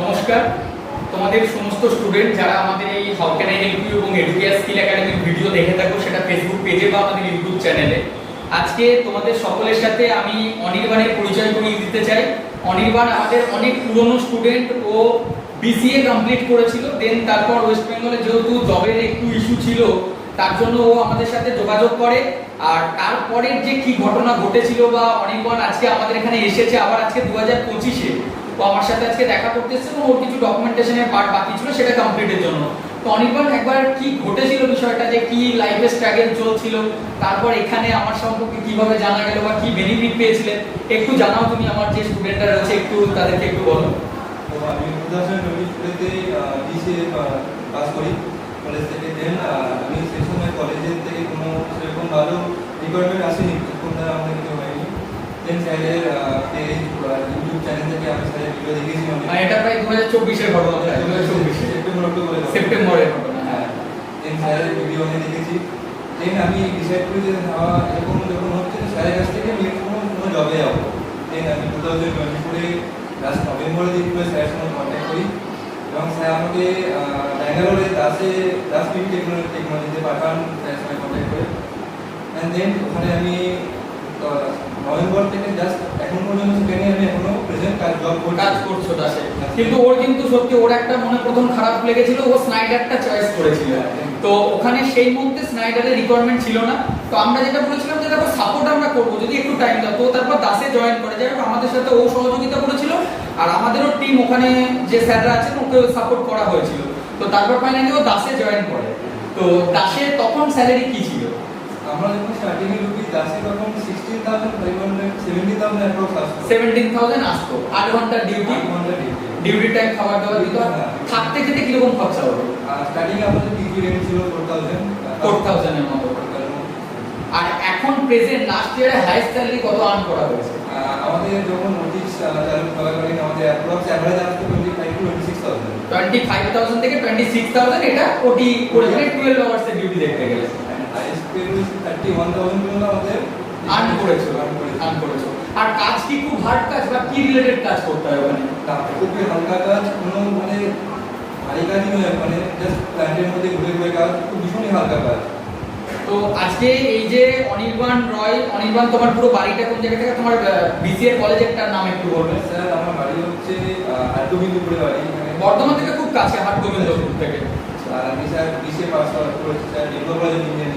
নমস্কার। তোমাদের সমস্ত স্টুডেন্ট যারা আমাদের এই how can I help you এবং এডুকেয়ার স্কিল একাডেমির ভিডিও দেখে থাকো, সেটা ফেসবুক পেজে বা আমাদের ইউটিউব চ্যানেলে আজকে তোমাদের সকলের সাথে আমি অনির্বাণের পরিচয় করিয়ে দিতে চাই। অনির্বাণ আমাদের অনেক পুরনো স্টুডেন্ট ও বিসিএ কমপ্লিট করেছিল দেন তারপর ওয়েস্ট বেঙ্গলে যেহেতু জবের একটু ইস্যু ছিল, তার জন্য ও আমাদের সাথে যোগাযোগ করে। আর তারপরের যে কি ঘটনা ঘটেছিল বা অনির্বাণ আজকে আমাদের এখানে এসেছে, আবার আজকে দু হাজার পঁচিশে ও আমার সাথে আজকে দেখা করতে এবং ওর কিছু ডকুমেন্টেশনের পার্ট বাকি ছিল সেটা কমপ্লিটের জন্য। তো অনির্বাণ, একবার কি ঘটেছিল বিষয়টা? যে কি লাইফে স্ট্রাগল চলছিল? তারপর এখানে আমার সম্পর্কে কীভাবে জানা গেল বা কি বেনিফিট পেয়েছিলেন একটু জানাও তুমি, আমার যে স্টুডেন্টরা রয়েছে, একটু তাদেরকে একটু বলো। তো আমি পাস করি। কলেজ থেকে দেন আমি সেই সময় কলেজের থেকে কোনো সেরকম ভালো রিকোয়ারমেন্ট আসেনি। তখন দ্বারা স্যারের ইউটিউব চ্যানেল থেকে আমি স্যারের ভিডিও দেখেছি অনেক। এটা প্রায় দু হাজার চব্বিশের ঘটনা দু হাজার চব্বিশে সেপ্টেম্বর অক্টোবরে সেপ্টেম্বরের ঘটনা হ্যাঁ। দেন স্যারের ভিডিও অনেক দেখেছি। দেন আমি ডিসাইড করি যে আমার এরকম যখন হচ্ছে স্যারের কাছ থেকে আমি কোনো কোনো জবে যাব। দেন আমি টু থাউজেন্ড টোয়েন্টি ফোরে লাস্ট নভেম্বরের দিক করে স্যারের সঙ্গে কন্ট্যাক্ট করি। এবং স্যার আমাকে ব্যাঙ্গালোরে দাসে দাস টেকনোলজি টেকনোলজিতে পাঠান স্যারের সঙ্গে কন্ট্যাক্ট করে। অ্যান্ড দেন ওখানে আমি নভেম্বর থেকে জাস্ট এখন পর্যন্ত সেখানে আমি এখনও প্রেজেন্ট কাজ জব কাজ করছ দাসে কিন্তু ওর কিন্তু সত্যি ওর একটা মনে প্রথম খারাপ লেগেছিল ও স্নাইডারটা চয়েস করেছিল। তো ওখানে সেই মুহূর্তে স্নাইডারের রিকোয়ারমেন্ট ছিল না। তো আমরা যেটা বলেছিলাম যে দেখো সাপোর্ট আমরা করব যদি একটু টাইম দাও। তো তারপর দাসে জয়েন করে। যাই আমাদের সাথে ও সহযোগিতা করেছিল আর আমাদেরও টিম ওখানে যে স্যাররা আছেন ওকে সাপোর্ট করা হয়েছিল। তো তারপর ফাইনালি ও দাসে জয়েন করে। তো দাসে তখন স্যালারি কি ছিল? আমরা যখন স্টার্টিং এ ঢুকি দাসে তখন sixteen thousand five hundred seventy thousand approx আসতো সেভেন্টিন থাউজেন্ড আসতো আট ঘণ্টার ডিউটি আট ঘণ্টা ডিউটি ডিউটি টাইম খাবার দাবার দিতে হয়। থাকতে খেতে কীরকম খরচা হতো স্টার্টিং এ আমাদের পিজি রেট ছিল ফোর থাউজেন্ড ফোর থাউজেন্ডের মতো। আর এখন প্রেজেন্ট লাস্ট ইয়ারে হাইস্ট স্যালারি কত আর্ন করা হয়েছে? আমাদের যখন নোটিশ চালু চলাকালীন আমাদের অ্যাপ্রক্স অ্যাভারেজ আসতো twenty five to twenty six thousand twenty five thousand থেকে টোয়েন্টি সিক্স থাউজেন্ড এটা ওটি করেছিল টুয়েলভ আওয়ার্সের ডিউটি দেখতে থার্টি ওয়ান থাউজেন্ড পর্যন্ত আমাদের আর্ন করেছ আর্ন করেছি। আর্ন করেছ। আর কাজ কি খুব হার্ড কাজ বা কি রিলেটেড কাজ করতে হয় ওখানে? খুবই হালকা কাজ কোনো মানে ভারী নয় মানে জাস্ট প্ল্যান্টের মধ্যে ঘুরে ঘুরে কাজ খুব ভীষণই হালকা কাজ। তো আজকে এই যে অনির্বাণ রয় অনির্বাণ তোমার পুরো বাড়িটা কোন জায়গা থেকে? তোমার বিসিএ কলেজের নাম একটু বলবে। স্যার আমার বাড়ি হচ্ছে আটবিন্দুপুরে বাড়ি বর্ধমান থেকে খুব কাছে হাট গোবিন্দপুর থেকে। আর আমি স্যার বিসে পাস করেছি sir diploma college engineering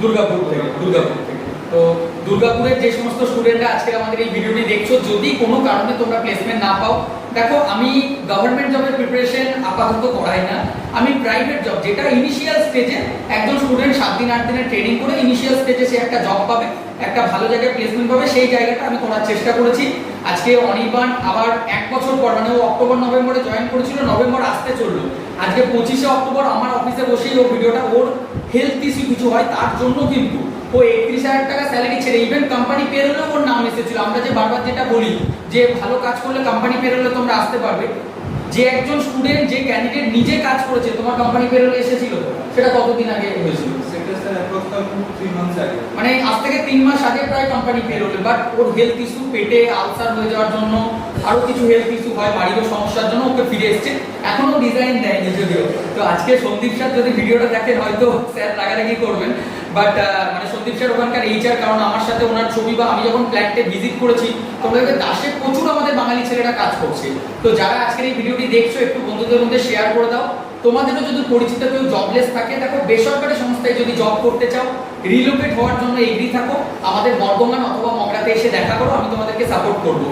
Durgapur থেকে দুর্গাপুর থেকে। তো দুর্গাপুরের যে সমস্ত স্টুডেন্টরা আজকে আমাদের এই ভিডিওটি দেখছ, যদি কোনো কারণে তোমরা প্লেসমেন্ট না পাও, দেখো, আমি গভর্নমেন্ট জবের প্রিপারেশন আপাতত করাই না। আমি প্রাইভেট জব যেটা ইনিশিয়াল স্টেজে একজন স্টুডেন্ট সাত দিন, আট দিনের ট্রেনিং করে ইনিশিয়াল স্টেজে সে একটা জব পাবে, একটা ভালো জায়গায় প্লেসমেন্ট পাবে, সেই জায়গাটা আমি করার চেষ্টা করেছি। আজকে অনির্বাণ আবার এক বছর পর মানে ও অক্টোবর, নভেম্বরে জয়েন করেছিল, নভেম্বর আসতে চলল। আজকে পঁচিশে অক্টোবর আমার অফিসে বসেই ও ভিডিওটা ওর হেলথ ইস্যু কিছু হয়, তার জন্য কিন্তু ও একত্রিশ হাজার টাকা স্যালারি ছেড়ে ইভেন কোম্পানি পেরোলেও ওর নাম এসেছিল। আমরা যে বারবার যেটা বলি, যে ভালো কাজ করলে কোম্পানি পেরোলে তোমরা আসতে পারবে। যে একজন স্টুডেন্ট যে ক্যান্ডিডেট নিজে কাজ করেছে, তোমার কোম্পানি পেরোলে এসেছিল, সেটা কতদিন আগে হয়েছিল? আগে। মানে আজ থেকে তিন মাস আগে প্রায় কোম্পানি পেরোলে বাট ওর হেলথ ইস্যু পেটে আলসার হয়ে যাওয়ার জন্য, আরও কিছু হেলথ ইস্যু হয়, বাড়িরও সমস্যার জন্য ওকে ফিরে এসছে। এখনও ডিজাইন দেয়নি যদিও। তো আজকে সন্দীপ স্যার যদি ভিডিওটা দেখেন, হয়তো স্যার রাগারাগি করবেন। বাট মানে সন্দীপ স্যার ওখানকার এইচআর কারণ আমার সাথে ওনার ছবি বা আমি যখন প্ল্যান্টে ভিজিট করেছি তোমরা দাসে প্রচুর আমাদের বাঙালি ছেলেরা কাজ করছে। তো যারা আজকের এই ভিডিওটি দেখছ, একটু বন্ধুদের মধ্যে শেয়ার করে দাও। তোমাদেরও যদি পরিচিত কেউ জবলেস থাকে, দেখো বেসরকারি সংস্থায় যদি জব করতে চাও রিলোকেট হওয়ার জন্য এগ্রি থাকো। আমাদের বর্ধমান অথবা মগরাতে এসে দেখা করো, আমি তোমাদেরকে সাপোর্ট করব।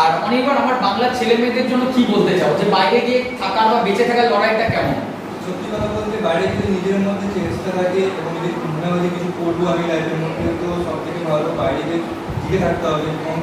আর অনেকবার আমার বাংলার ছেলে মেয়েদের জন্য কি বলতে চাও? যে বাইরে গিয়ে থাকার বা বেঁচে থাকার লড়াইটা কেমন? সত্যি কথা বলতে বাইরে যদি নিজের মধ্যে চেষ্টা থাকে এবং যদি মনে হয় কিছু করব আমি লাইফের মধ্যে, তো সব থেকে ভালো বাইরে গিয়ে থাকতে হবে। এবং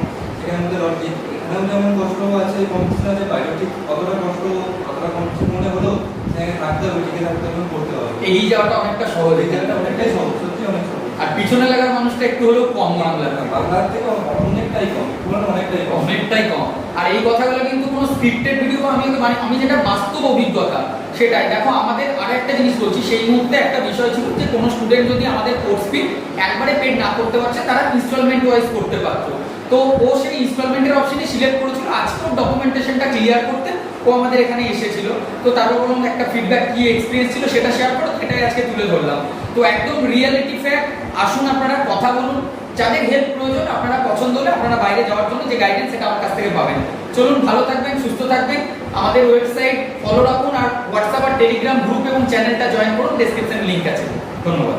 লড়- এখানেও যেমন কষ্ট আছে কম্পিটিশন আছে বাইরেও ঠিক কতটা কষ্ট কতটা কম্পিটিশন মনে হলো সেখানে থাকতে হবে টিকে থাকতে হবে করতে হবে। এই যাওয়াটা অনেকটা সহজ। এই জায়গাটা অনেকটাই সহজ সত্যি অনেক সহজ। আর পিছনে লাগার মানুষটা একটু হলেও কম বাংলা বাংলার থেকে অনেকটাই কম পুরনো অনেকটাই কম। অনেকটাই কম। আর এই কথাগুলো কিন্তু কোনো স্ক্রিপ্টেড ভিডিও আমি মানে আমি যেটা বাস্তব অভিজ্ঞতা সেটাই। দেখো আমাদের আর একটা জিনিস বলছি সেই মুহূর্তে একটা বিষয় ছিল যে কোনো স্টুডেন্ট যদি আমাদের কোর্স ফি একবারে পেড না করতে পারছে তারা ইনস্টলমেন্ট ওয়াইজ করতে পারতো তো ও সেই ইনস্টলমেন্টের অপশনে সিলেক্ট করেছিল। আজকে ওর ডকুমেন্টেশনটা ক্লিয়ার করতে ও আমাদের এখানে এসেছিল। তো তারও বরং একটা ফিডব্যাক কি এক্সপিরিয়েন্স ছিল সেটা শেয়ার করো সেটাই আজকে তুলে ধরলাম। তো একদম রিয়েলিটি ফ্যাক্ট আসুন আপনারা, কথা বলুন। যাদের হেল্প প্রয়োজন, আপনারা পছন্দ হলে আপনারা বাইরে যাওয়ার জন্য যে গাইডেন্স সেটা আমার কাছ থেকে পাবেন। চলুন, ভালো থাকবেন, সুস্থ থাকবেন। আমাদের ওয়েবসাইট ফলো রাখুন আর হোয়াটসঅ্যাপ আর টেলিগ্রাম গ্রুপ এবং চ্যানেলটা জয়েন করুন। ডেসক্রিপশনে লিঙ্ক আছে। ধন্যবাদ।